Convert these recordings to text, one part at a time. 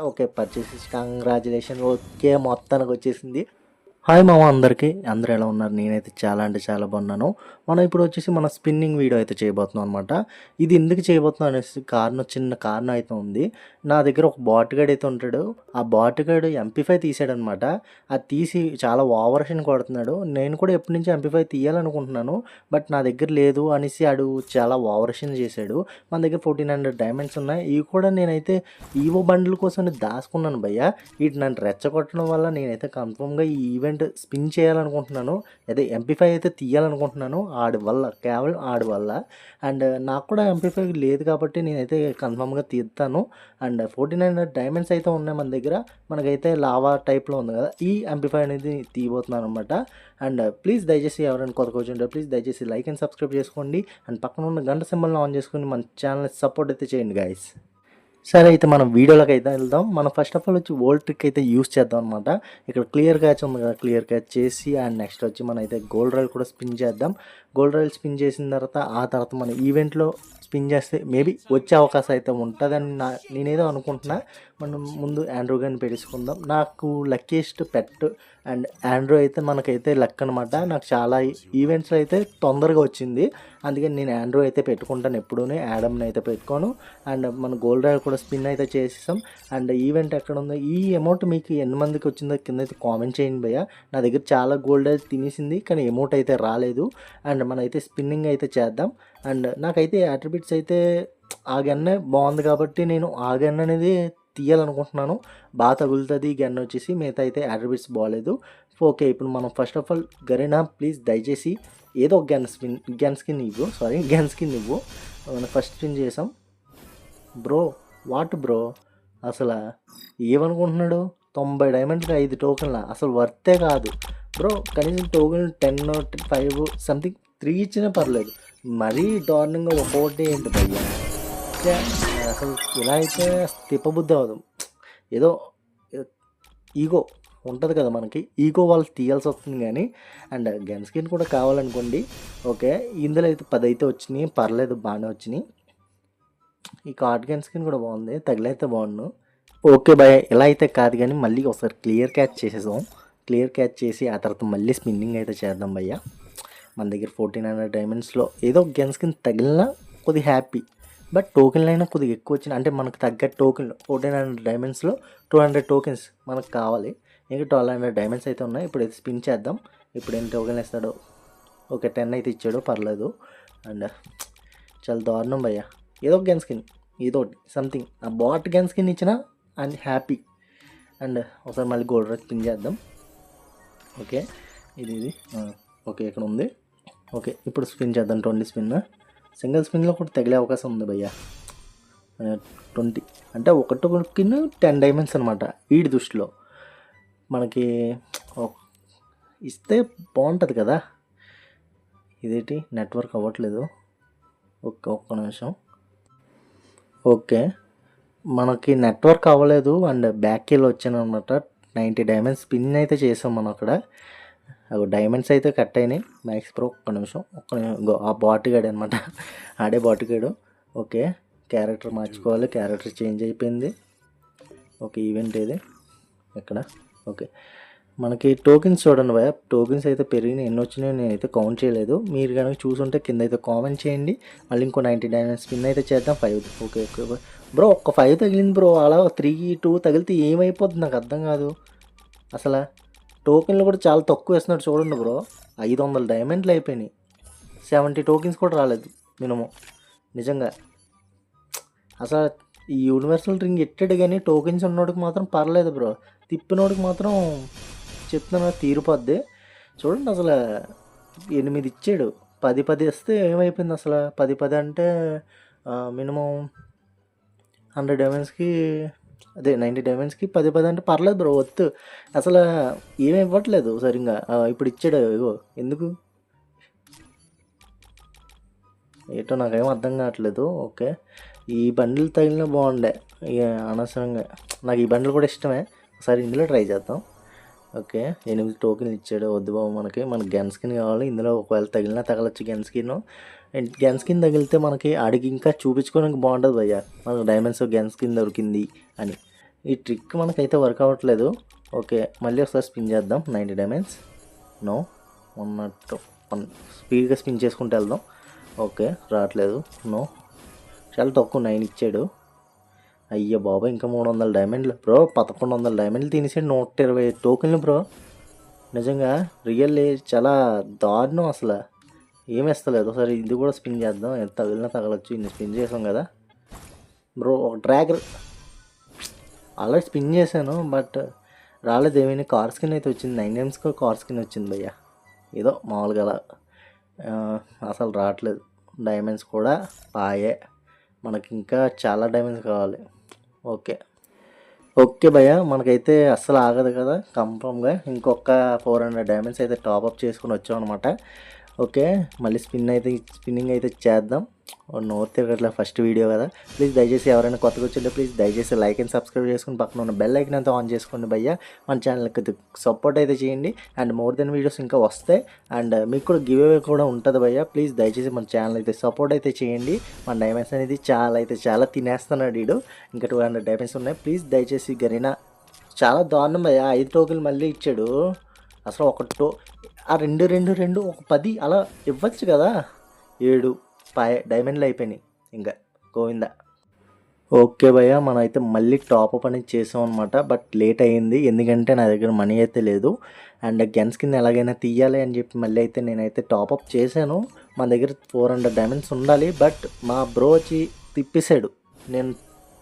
Okay purchases. Congratulation okay మొత్తానికి వచ్చేసింది. Hi మామ అందరికీ. అందరూ ఎలా ఉన్నారు? నేనైతే చాలా అంటే చాలా బాగున్నాను. మనం ఇప్పుడు వచ్చేసి మన స్పిన్నింగ్ వీడియో అయితే చేయబోతున్నాం అనమాట ఇది ఎందుకు చేయబోతున్నాం అనేసి కారణం చిన్న కారణం అయితే ఉంది. నా దగ్గర ఒక బాటుగాడు అయితే ఉంటాడు. ఆ బాటుగాడు ఎంపీఫై తీసాడనమాట అది తీసి చాలా ఓవర్షన్ కొడుతున్నాడు. నేను కూడా ఎప్పటి నుంచి ఎంపీఫై తీయాలనుకుంటున్నాను. బట్ నా దగ్గర లేదు అనేసి ఆడు చాలా ఓవర్షన్ చేశాడు. మన దగ్గర ఫోర్టీన్ హండ్రెడ్ డైమండ్స్ ఉన్నాయి. ఇవి కూడా నేనైతే ఈవో బండ్ల కోసం దాచుకున్నాను భయ్య. వీటి నన్ను రెచ్చగొట్టడం వల్ల నేనైతే కన్ఫర్మ్గా ఈ ఈవెంట్ స్పిన్ చేయాలనుకుంటున్నాను అదే ఎంపీఫై అయితే తీయాలనుకుంటున్నాను ఆడి వల్ల కేవలం ఆడి వల్ల. అండ్ నాకు కూడా ఎంపీఫై లేదు కాబట్టి నేనైతే కన్ఫర్మ్గా తీస్తాను. అండ్ ఫోర్టీ నైన్ డైమండ్స్ అయితే ఉన్నాయి మన దగ్గర. మనకైతే లావా టైప్లో ఉంది కదా ఈ ఎంపీఫై అనేది తీయబోతున్నాను అనమాట అండ్ ప్లీజ్ దయచేసి ఎవరైనా కొత్త కూర్చుంటే ప్లీజ్ దయచేసి లైక్ అండ్ సబ్స్క్రైబ్ చేసుకోండి. అండ్ పక్కన ఉన్న గంట సింబల్ని ఆన్ చేసుకుని మన ఛానల్ సపోర్ట్ అయితే చేయండి గాయస్ సరే అయితే మనం వీడియోలోకి అయితే వెళ్దాం. మనం ఫస్ట్ ఆఫ్ ఆల్ వచ్చి వోల్డ్ ట్రిక్ అయితే యూస్ చేద్దాం అనమాట ఇక్కడ క్లియర్ క్యాచ్ ఉంది కదా క్లియర్ క్యాచ్ చేసి అండ్ నెక్స్ట్ వచ్చి మనం అయితే గోల్డ్ రైల్ కూడా స్పిన్ చేద్దాం. గోల్డ్ రైల్ స్పిన్ చేసిన తర్వాత ఆ తర్వాత మన ఈవెంట్లో స్పిన్ చేస్తే మేబీ వచ్చే అవకాశం అయితే ఉంటుందని నా నేనేదో అనుకుంటున్నా. మనం ముందు ఆండ్రో గాని పెట్టుకుందాం నాకు లక్కీస్ట్ పెట్ అండ్ ఆండ్రో అయితే మనకైతే లక్ అనమాట నాకు చాలా ఈవెంట్స్లో అయితే తొందరగా వచ్చింది. అందుకని నేను ఆండ్రో అయితే పెట్టుకుంటాను ఎప్పుడూనే. యాడమ్ని అయితే పెట్టుకోను. అండ్ మన గోల్డ్ రాయల్ కూడా స్పిన్ అయితే చేసేసాం. అండ్ ఈవెంట్ ఎక్కడ ఉందో ఈ అమౌంట్ మీకు ఎన్ని మందికి వచ్చిందో కింద అయితే కామెంట్ చేయండి భయ్య. నా దగ్గర చాలా గోల్డ్ అయితే తినేసింది కానీ అమౌంట్ అయితే రాలేదు. అండ్ మన అయితే స్పిన్నింగ్ అయితే చేద్దాం. అండ్ నాకైతే అట్రిబ్యూట్స్ అయితే ఆ గన్నే బాగుంది కాబట్టి నేను ఆ గన్ అనేది తీయాలనుకుంటున్నాను. బాగా తగులుతుంది ఈ గన్ వచ్చేసి మిగతా అయితే అట్రిబ్యూట్స్ బాగాలేదు ఓకే ఇప్పుడు మనం first of all Garena please దయచేసి ఏదో ఒక గన్ స్పిన్ గన్ స్కిన్ ఇవ్వు. సారీ గన్ స్కిన్ ఇవ్వు. మనం ఫస్ట్ స్పిన్ చేసాం. బ్రో వాట్ బ్రో అసలు ఏమనుకుంటున్నాడు? తొంభై డైమండ్కి ఐదు టోకెన్ల అసలు వర్తే కాదు. బ్రో కనీసం token ten five something three ఇచ్చినా పర్లేదు. మరీ దారుణంగా ఒక్కొక్కటి ఏంటి భయ్యా? అసలు ఇలా అయితే తిప్పబుద్ధి అవ్వదు. ఏదో ఈగో ఉంటుంది కదా మనకి. ఈగో వాళ్ళు తీయాల్సి వస్తుంది కానీ అండ్ గన్ స్కిన్ కూడా కావాలనుకోండి. ఓకే ఇందులో అయితే పది అయితే వచ్చినాయి పర్లేదు బాగానే వచ్చినాయి. ఈ కార్డ్ గన్ స్కిన్ కూడా బాగుంది తగిలైతే బాగుండు. ఓకే భయ ఇలా అయితే కాదు కానీ మళ్ళీ ఒకసారి క్లియర్ క్యాచ్ చేసేద్దాం. క్లియర్ క్యాచ్ చేసి ఆ తర్వాత మళ్ళీ స్పిన్నింగ్ అయితే చేద్దాం భయ్య. మన దగ్గర ఫోర్టీన్ హండ్రెడ్ డైమండ్స్లో ఏదో గన్ స్కిన్ తగిలినా కొద్దిగా హ్యాపీ. బట్ టోకెన్లు అయినా కొద్దిగా ఎక్కువ వచ్చినాయి అంటే మనకు తగ్గ టోకెన్లు ఫోర్టీన్ హండ్రెడ్ డైమండ్స్లో టూ హండ్రెడ్ టోకెన్స్ మనకు కావాలి. ఇంకా ట్వెల్వ్ హండ్రెడ్ డైమండ్స్ అయితే ఉన్నాయి. ఇప్పుడు అయితే స్పిన్ చేద్దాం. ఇప్పుడు ఏం టోకెన్ ఇస్తాడో ఓకే టెన్ అయితే ఇచ్చాడు. పర్లేదు. అండ్ చాలా దారుణం భయ్యా. ఏదో ఒక గన్ స్కిన్ ఏదో ఒకటి సంథింగ్. ఆ బాట్ గన్ స్కిన్ ఇచ్చినా అండ్ హ్యాపీ. అండ్ ఒకసారి మళ్ళీ గోల్డ్ రాజ్ స్పిన్ చేద్దాం. ఓకే ఇది ఇది. ఓకే ఇక్కడ ఉంది. ఓకే ఇప్పుడు స్పిన్ చేద్దాం. ట్వంటీ స్పిన్ సింగిల్ స్పిన్లో కూడా తగిలే అవకాశం ఉంది భయ్య. ట్వంటీ. అంటే ఒకటి టెన్ డైమండ్స్ అనమాట వీడి దృష్టిలో. మనకి ఇస్తే బాగుంటుంది కదా. ఇదేంటి? నెట్వర్క్ అవ్వట్లేదు. ఒక్క ఒక్క నిమిషం. ఓకే. మనకి నెట్వర్క్ అవ్వలేదు అండ్ బ్యాక్ వెళ్ళి వచ్చాను అనమాట నైంటీ డైమండ్స్ స్పిన్ అయితే చేసాం మనం అక్కడ. అవి డైమండ్స్ అయితే కట్ అయినాయి. మ్యాక్స్ ప్రో ఒక్క నిమిషం. ఒక్క నిమిషం. ఇగో ఆ బాటిగాడు అనమాట ఆడే బాటిగాడు ఓకే. క్యారెక్టర్ మార్చుకోవాలి. క్యారెక్టర్ చేంజ్ అయిపోయింది. ఓకే ఈవెంట్ ఇది. ఇక్కడ ఓకే. మనకి టోకెన్స్ చూడండి భయ టోకెన్స్ అయితే పెరిగినాయి. ఎన్ని వచ్చినాయో నేనైతే కౌంట్ చేయలేదు. మీరు కనుక చూసుంటే కింద అయితే కామెంట్ చేయండి. మళ్ళీ ఇంకో నైంటీ నైన్ స్పిన్ అయితే చేద్దాం. Five okay okay. బ్రో ఒక్క ఫైవ్ తగిలింది బ్రో అలా త్రీ టూ తగిలితే ఏమైపోతుంది? నాకు అర్థం కాదు. అసలు టోకెన్లు కూడా చాలా తక్కువ వేస్తున్నాడు చూడండి బ్రో. ఐదు వందల డైమండ్లు అయిపోయినాయి. సెవెంటీ టోకెన్స్ కూడా రాలేదు మినిమం. నిజంగా. అసలు ఈ యూనివర్సల్ రింగ్ ఎట్టాడు కానీ టోకెన్స్ ఉన్నోడికి మాత్రం పర్లేదు బ్రో. తిప్పినోడికి మాత్రం చెప్తున్నా తీరిపోద్ది చూడండి అసలు ఎనిమిది ఇచ్చాడు. పది పది ఇస్తే ఏమైపోయింది అసలు? పది పది అంటే మినిమం హండ్రెడ్ డైమండ్స్కి అదే నైంటీ డైమండ్స్కి పది పది అంటే పర్లేదు బ్రో వద్దు అసలు ఏమి ఇవ్వట్లేదు సరిగ్గా. ఇప్పుడు ఇచ్చాడు ఇగో ఎందుకు? ఏటో నాకేం అర్థం కావట్లేదు. ఓకే. ఈ బండ్లు తగిలిన బాగుండే. ఇక అనవసరంగా. నాకు ఈ బండ్లు కూడా ఇష్టమే. ఒకసారి ఇందులో ట్రై చేద్దాం. ఓకే. ఎనిమిది టోకెన్లు ఇచ్చాడు. వద్దు బాబు మనకి. మనకి గన్ స్కిన్ కావాలి. ఇందులో ఒకవేళ తగిలినా తగలచ్చు గన్ స్కిన్ గన్ స్కిన్ తగిలితే మనకి అడిగి ఇంకా చూపించుకోవడానికి బాగుంటుంది భయ్య. మనకు డైమండ్స్ గన్ స్కిన్ దొరికింది అని. ఈ ట్రిక్ మనకైతే వర్క్ అవ్వట్లేదు. ఓకే. మళ్ళీ ఒకసారి స్పిన్ చేద్దాం. నైంటీ డైమండ్స్ నో ఉన్నట్టు స్పీడ్గా స్పిన్ చేసుకుంటూ వెళ్దాం. ఓకే. రావట్లేదు. నో చాలా తక్కువ నైన్ ఇచ్చాడు. అయ్యో బాబా ఇంకా మూడు వందల డైమండ్లు బ్రో పదకొండు వందల డైమండ్లు తినేసాడు నూట ఇరవై టోకెన్లు బ్రో నిజంగా రియల్లీ చాలా దారుణం అసలు. ఏం ఇస్తలేదు ఒకసారి ఇది కూడా స్పిన్ చేద్దాం. ఎంత తగిలినా తగలొచ్చు. ఇన్ని స్పిన్ చేసాం కదా. బ్రో ఒక డ్రాగర్ ఆల్రెడీ స్పిన్ చేశాను బట్ రాలేదు. ఏమైనా కార్ స్కిన్ అయితే వచ్చింది. నైన్ ఎమ్స్కి కార్ స్కిన్ వచ్చింది భయ్య. ఏదో మామూలుగా అలా. అసలు రావట్లేదు. డైమండ్స్ కూడా పాయే. మనకి ఇంకా చాలా డైమండ్స్ కావాలి. ఓకే. ఓకే భయ్య మనకైతే అస్సలు ఆగదు కదా కన్ఫామ్గా ఇంకొక ఫోర్ హండ్రెడ్ డైమండ్స్ అయితే టాప్అప్ చేసుకుని వచ్చాం అనమాట ఓకే మళ్ళీ స్పిన్ అయితే స్పిన్నింగ్ అయితే చేద్దాం. ఓ నోరు తిరగట్లే ఫస్ట్ వీడియో కదా. ప్లీజ్ దయచేసి ఎవరైనా కొత్తగా వచ్చింటే ప్లీజ్ దయచేసి లైక్ అండ్ సబ్స్క్రైబ్ చేసుకుని పక్కన ఉన్న బెల్ ఐకన్ అంతా ఆన్ చేసుకోండి భయ్య. మన ఛానల్కి సపోర్ట్ అయితే చేయండి. అండ్ మోర్ దెన్ వీడియోస్ ఇంకా వస్తాయి. అండ్ మీకు కూడా గివ్ అవే కూడా ఉంటుంది భయ్య. ప్లీజ్ దయచేసి మన ఛానల్ అయితే సపోర్ట్ అయితే చేయండి. మన డైమండ్స్ అనేది చాలా అయితే చాలా తినేస్తున్నాడు వీడు ఇంకా టూ హండ్రెడ్ డైమండ్స్ ఉన్నాయి. ప్లీజ్ దయచేసి గరీనా. చాలా దారుణం భయ్య. ఐదు టోకెన్లు మళ్ళీ ఇచ్చాడు. అసలు ఒక ఆ రెండు రెండు రెండు ఒక పది అలా ఇవ్వచ్చు కదా. ఏడు పాయ డైమండ్లు అయిపోయినాయి ఇంకా గోవింద. ఓకే భయ్య మనం అయితే మళ్ళీ టాప్అప్ అనేది చేసాం అనమాట బట్ లేట్ అయ్యింది ఎందుకంటే నా దగ్గర మనీ అయితే లేదు. అండ్ గన్స్ కింద ఎలాగైనా తీయాలి అని చెప్పి మళ్ళీ అయితే నేనైతే టాప్అప్ చేశాను. మా దగ్గర ఫోర్ హండ్రెడ్ డైమండ్స్ ఉండాలి బట్ మా బ్రో వచ్చి తిప్పేశాడు. నేను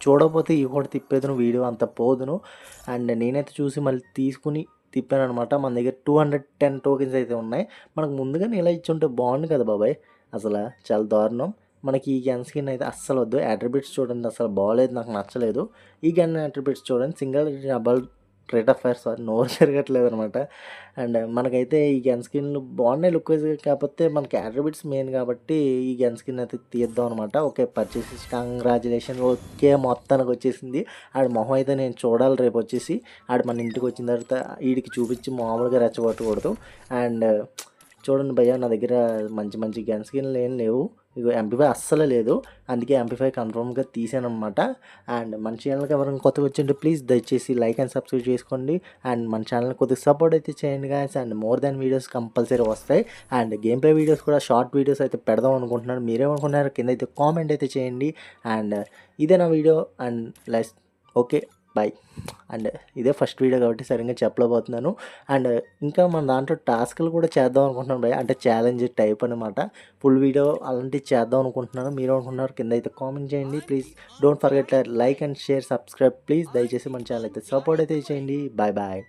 చూడకపోతే ఇవి కూడా తిప్పేదును వీడియో అంత పోదును. అండ్ నేనైతే చూసి మళ్ళీ తీసుకుని తిప్పాను అనమాట మన దగ్గర టూ హండ్రెడ్ టెన్ టోకెన్స్ అయితే ఉన్నాయి. మనకు ముందుగానే ఇలా ఇచ్చి ఉంటే బాగుండు కదా బాబాయ్. అసలు చాలా దారుణం. మనకి ఈ గన్ స్కిన్ అయితే అస్సలు వద్దు అట్రిబ్యూట్స్ చూడండి అసలు బాగాలేదు నాకు నచ్చలేదు. ఈ గన్ అట్రిబ్యూట్స్ చూడండి single double rate of fire sorry నోరు తిరగట్లేదు అనమాట అండ్ మనకైతే ఈ గన్ స్కిన్లు బాగున్నాయి లుక్ వైజ్ కాకపోతే మనకి అట్రిబ్యూట్స్ మెయిన్ కాబట్టి ఈ గన్ స్కిన్ అయితే తీద్దాం అనమాట ఓకే పర్చేసి కంగ్రాచులేషన్ ఓకే మొత్తానికి వచ్చేసింది. ఆడ మొహం అయితే నేను చూడాలి రేపు వచ్చేసి. ఆడ మన ఇంటికి వచ్చిన తర్వాత వీడికి చూపించి మామూలుగా రెచ్చగొట్టకూడదు. అండ్ చూడండి భయ్య నా దగ్గర మంచి మంచి గన్ స్కిన్లు ఏం లేవు. ఇగో ఎంపీఫై అస్సలు లేదు. అందుకే ఎంపీఫై కన్ఫర్మ్గా తీసాను అనమాట అండ్ మన ఛానల్కి ఎవరైనా కొత్తగా వచ్చింటే ప్లీజ్ దయచేసి లైక్ అండ్ సబ్స్క్రైబ్ చేసుకోండి. అండ్ మన ఛానల్ కొద్దిగా సపోర్ట్ అయితే చేయండి guys and more than videos compulsory వస్తాయి. అండ్ గేమ్ ప్లే వీడియోస్ కూడా షార్ట్ వీడియోస్ అయితే పెడదాం అనుకుంటున్నాను. మీరేమనుకుంటున్నారు కింద అయితే కామెంట్ అయితే చేయండి. అండ్ ఇదే నా వీడియో అండ్ లైస్ ఓకే బాయ్ అండ్ ఇదే ఫస్ట్ వీడియో కాబట్టి సరిగ్గా చెప్పలేకపోతున్నాను. అండ్ ఇంకా మన దాంట్లో టాస్క్లు కూడా చేద్దాం అనుకుంటున్నాను బాయ్ అంటే ఛాలెంజ్ టైప్ అనమాట ఫుల్ వీడియో అలాంటివి చేద్దాం అనుకుంటున్నాను. మీరు అనుకుంటున్నారు కింద అయితే కామెంట్ చేయండి. Please don't forget like and share subscribe please దయచేసి మన ఛానల్ అయితే సపోర్ట్ అయితే చేయండి. Bye bye